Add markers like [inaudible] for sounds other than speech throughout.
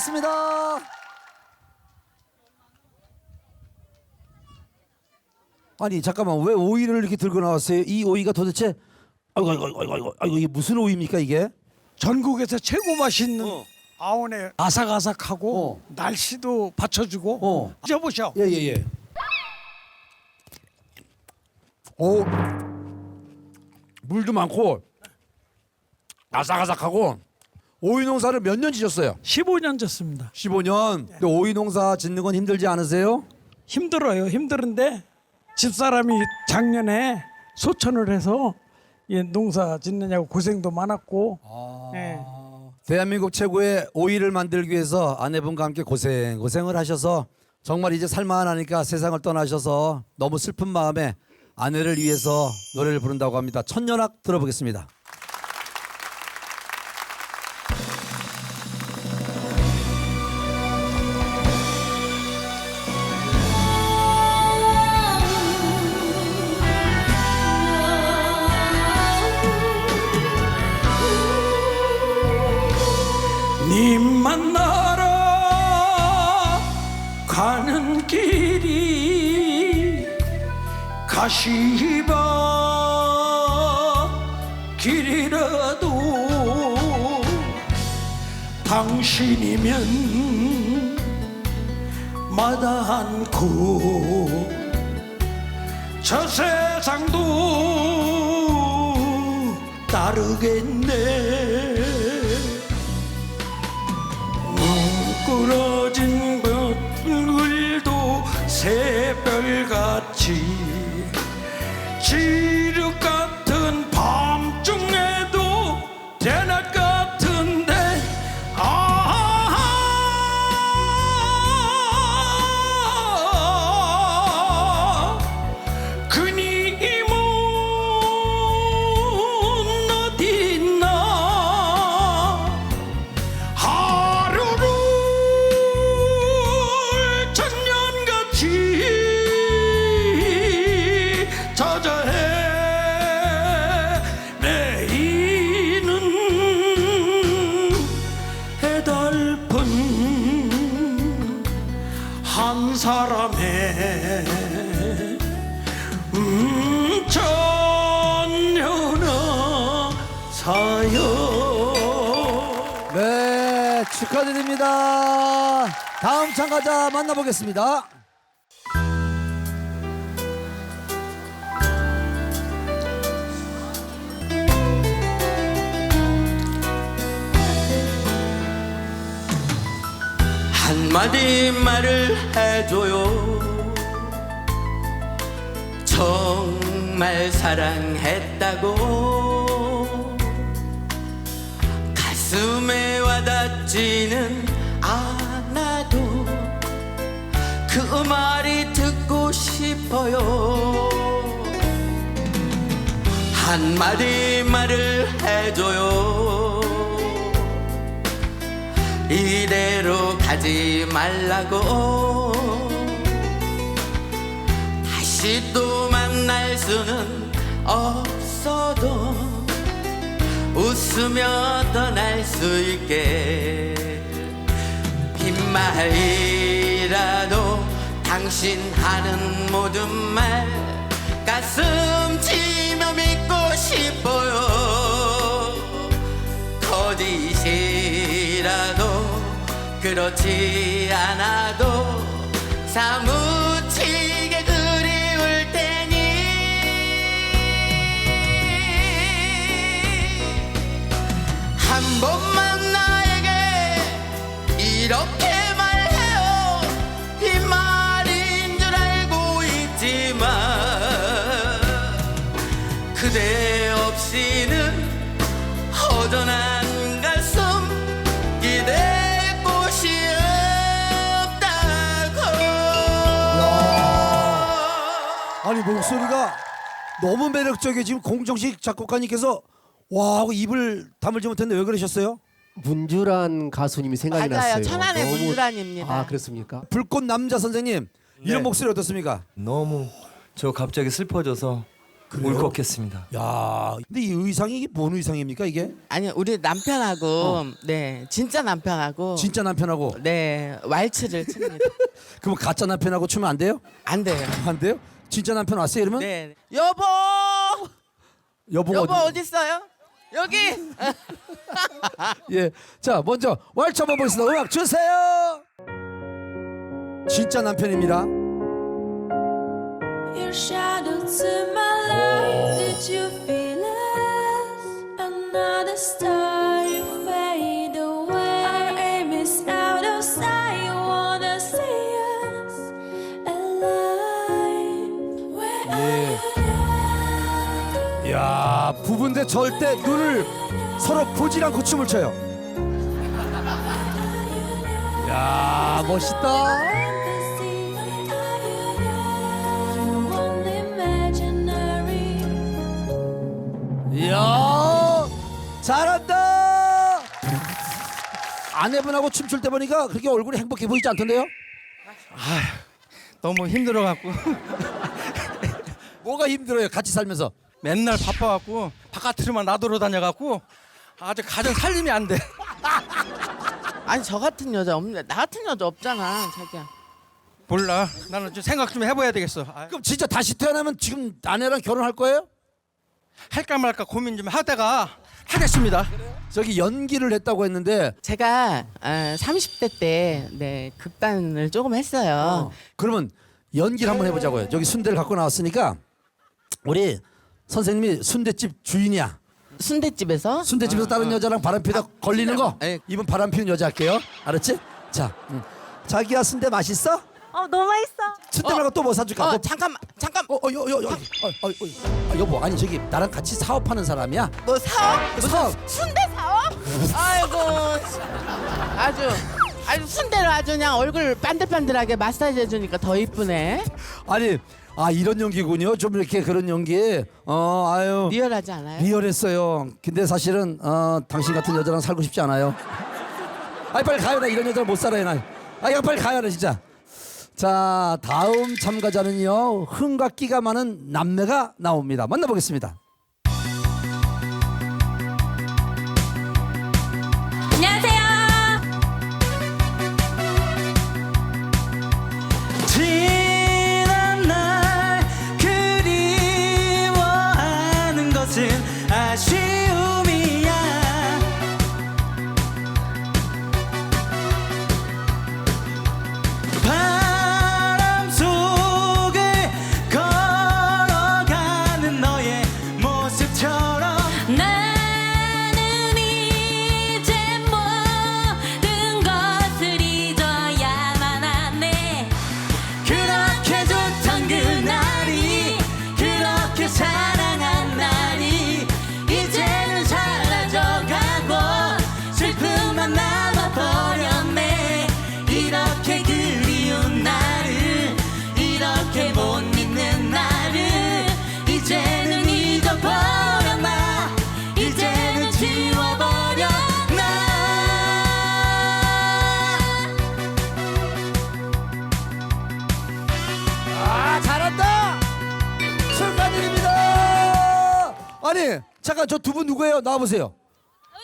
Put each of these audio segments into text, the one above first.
고맙습니다. 아니 잠깐만 왜 오이를 이렇게 들고 나왔어요? 이 오이가 도대체 아이고 아이고 아이고 아이고 아이고 이게 무슨 오이입니까 이게? 전국에서 최고 맛있는 어. 아원에 아삭아삭하고 어. 날씨도 받쳐주고 어. 드셔보셔. 예예 예. 오 물도 많고 아삭아삭하고 오이 농사를 몇 년 지셨어요? 15년 졌습니다. 15년. 근데 오이 농사 짓는 건 힘들지 않으세요? 힘들어요. 힘들은데 집사람이 작년에 소천을 해서 예, 농사 짓느냐고 고생도 많았고 예. 대한민국 최고의 오이를 만들기 위해서 아내분과 함께 고생 고생을 하셔서 정말 이제 살만하니까 세상을 떠나셔서 너무 슬픈 마음에 아내를 위해서 노래를 부른다고 합니다. 천년악 들어보겠습니다. 님 만나러 가는 길이 가시바 길이라도 당신이면 마다 않고 저 세상도 따르겠네 뭉그러진 것들도 새별같이 네, 축하드립니다. 다음 참가자 만나보겠습니다. 한마디 말을 해줘요 정말 사랑했다고 와닿지는 않아도 그 말이 듣고 싶어요. 한마디 말을 해줘요. 이대로 가지 말라고. 다시 또 만날 수는 없어도 웃으며 떠날 수 있게. 빈말이라도 당신 하는 모든 말 가슴 치며 믿고 싶어요. 거짓이라도 그렇지 않아도 사무 이렇게 말 해요 빈말인 줄 알고 있지만 그대 없이는 허전한 가슴 기댈 곳이 없다고 아니 목소리가 너무 매력적이에요. 지금 공정식 작곡가님께서 와 하고 입을 다물지 못했는데 왜 그러셨어요? 문주란 가수님이 생각이 맞아요. 났어요. 천안의 너무- 문주란입니다. 아 그렇습니까? 불꽃 남자 선생님 이런 네. 목소리 어떻습니까? 너무 저 갑자기 슬퍼져서 울컥했습니다. 야, 근데 이 의상이 이게 뭔 의상입니까 이게? 아니 우리 남편하고 네 진짜 남편하고 진짜 남편하고 네 왈츠를 춥니다. [laughs] 그럼 가짜 남편하고 추면 안 돼요? 안 돼요. [laughs] 안 돼요? 진짜 남편 왔어요 이러면? 네 여보 여보가 여보 어디- 어디 있어요? 여기 예. 자, 먼저 왈츠 한번 보겠습니다. 음악 주세요. 진짜 남편입니다. Your shadow to my life. Did you feel 야, 부부인데 절대 눈을 서로 보질 않고 춤을 춰요. 야, 멋있다. 이야, 잘한다. 아내분하고 춤출 때 보니까 그렇게 얼굴이 행복해 보이지 않던데요? 너무 힘들어갖고 뭐가 힘들어요? 같이 살면서. 맨날 바빠갖고 바깥으로만 나돌아 다녀갖고 아주 가정 살림이 안 돼. 아니 저 같은 여자 없는데 나 같은 여자 없잖아 자기야. 몰라. 나는 좀 생각 좀 해봐야 되겠어. 아, 그럼 진짜 다시 태어나면 지금 아내랑 결혼할 거예요? 할까 말까 고민 좀 하다가 하겠습니다. 저기 연기를 했다고 했는데 제가 아, 30대 때 네 극단을 조금 했어요. 그러면 연기를 한번 해보자고요. 저기 순대를 갖고 나왔으니까 우리 선생님이 순대집 주인이야. 순대집에서 순대집에서 다른 여자랑 바람 피다 걸리는 거 예. 이번 바람 피는 여자 할게요. 알았지? 자, 응. 자기야 순대 맛있어? 어 너무 맛있어. 순대 말고 또 뭐 사줄까? 어 뭐- 잠깐만 잠깐 어, 어, 여, 여, 여, 어, 어, 어, 아, 여보, 아니 저기 나랑 같이 사업하는 사람이야. 뭐 사업? 그 사업. 순대 사업? 아이고 아주 아주 순대를 아주 그냥 얼굴 반들반들하게 마사지 해주니까 더 이쁘네. 아니, 아 이런 연기군요. 좀 이렇게 그런 연기. 어, 아유. 리얼하지 않아요? 리얼했어요. 근데 사실은 어, 당신 같은 여자랑 살고 싶지 않아요. 아이 빨리 가요. 나 이런 여자 못 살아요. 나. 아, 야 빨리 가요. 나 진짜. 자, 다음 참가자는요. 흥과 끼가 많은 남매가 나옵니다. 만나보겠습니다. 그 잠깐 저 두 분 누구예요? 나와 보세요.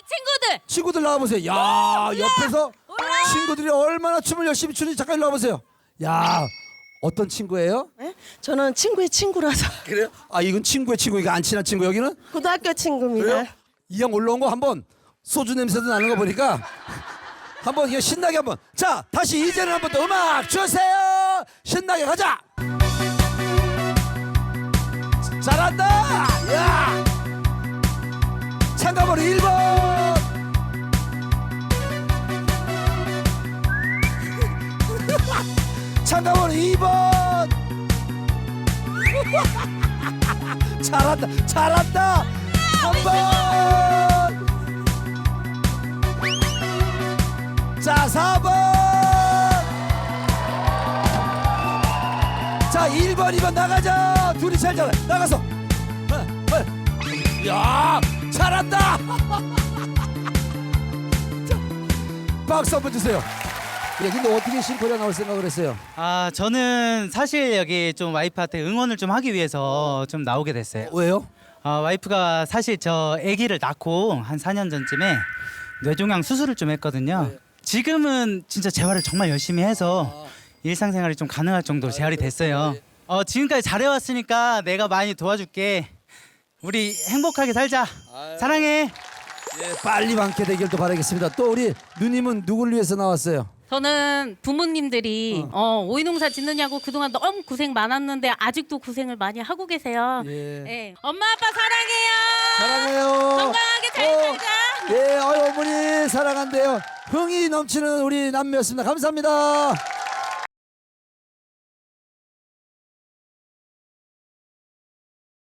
친구들. 친구들 나와 보세요. 야, 옆에서 올라. 친구들이 얼마나 춤을 열심히 추는지 잠깐 일로 와 보세요. 야, 어떤 친구예요? 저는 친구의 친구라서 [laughs] 그래요? 아 이건 친구의 친구 이거 안 친한 친구 여기는 고등학교 친구입니다. 그래요? 이 형 올라온 거 한번 소주 냄새도 나는 거 보니까 한번 이거 신나게 한번 자 다시 이제는 한번 더 음악 주세요 신나게 가자 잘한다 야 참가번호 1번 참가번호 2번. 잘한다 잘한다. 한번. 자 4번. 자 1번 2번 나가자. 둘이 잘 잘해 나가서. 야 잘한다 [laughs] 자, 박수 한번 주세요 예, 근데 어떻게 싱코리아 나올 생각을 했어요? 아 저는 사실 여기 좀 와이프한테 응원을 좀 하기 위해서 좀 나오게 됐어요. 왜요? 아, 와이프가 사실 저 아기를 낳고 한 4년 전쯤에 뇌종양 수술을 좀 했거든요. 지금은 진짜 재활을 정말 열심히 해서 일상생활이 좀 가능할 정도로 재활이 됐어요. 어, 지금까지 잘해왔으니까 내가 많이 도와줄게. 우리 행복하게 살자. 사랑해. 예, 빨리 완쾌되길 또 바라겠습니다. 또 우리 누님은 누구를 위해서 나왔어요? 저는 부모님들이 어, 오이농사 짓느냐고 그동안 너무 고생 많았는데 아직도 고생을 많이 하고 계세요. 예. 예. 엄마 아빠 사랑해요. 사랑해요. 건강하게 잘 어, 살자. 예, 어이, 어머니 사랑한대요. 흥이 넘치는 우리 남매였습니다. 감사합니다.